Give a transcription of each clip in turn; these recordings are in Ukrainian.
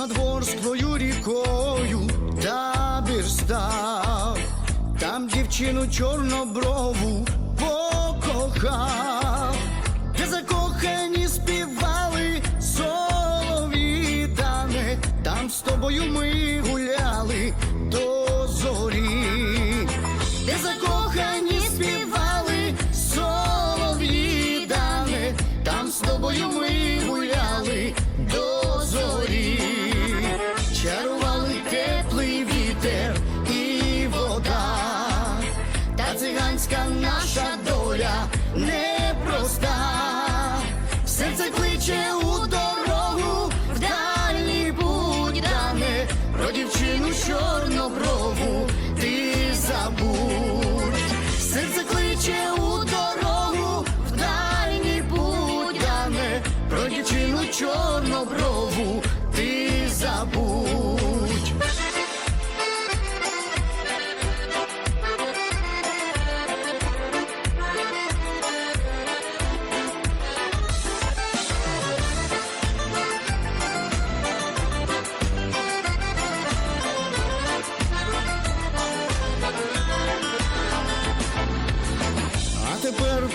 понад ворсклою рікою табір став, там дівчину чорноброву покохав, де закохані співали солові дане, там з тобою ми та наша доля непроста, серце кличе у дорогу, в дальній путь дане, про дівчину чорноброву ти забудь, серце кличе у дорогу, в дальній путь дане, про дівчину чорноброву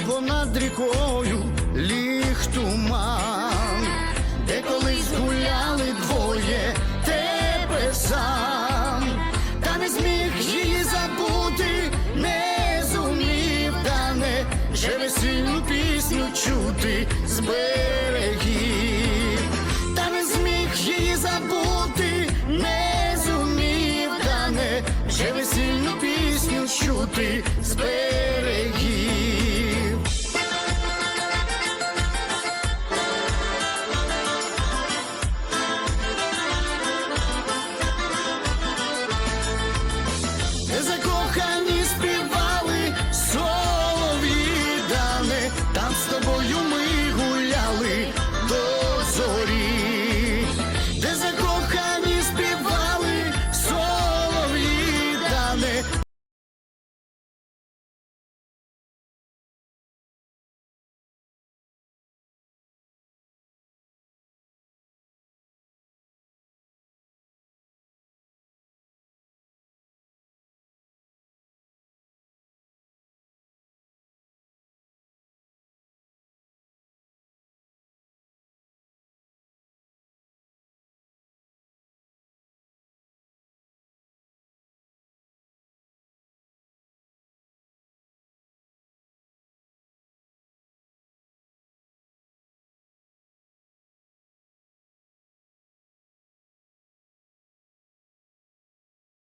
понад рікою ліг туман, де колись гуляли двоє, тепер сам, та не зміг її забути, не зумів, та не вже весільну пісню чути з берегів, та не зміг її забути, не зумів, та не вже весільну пісню чути з берегів.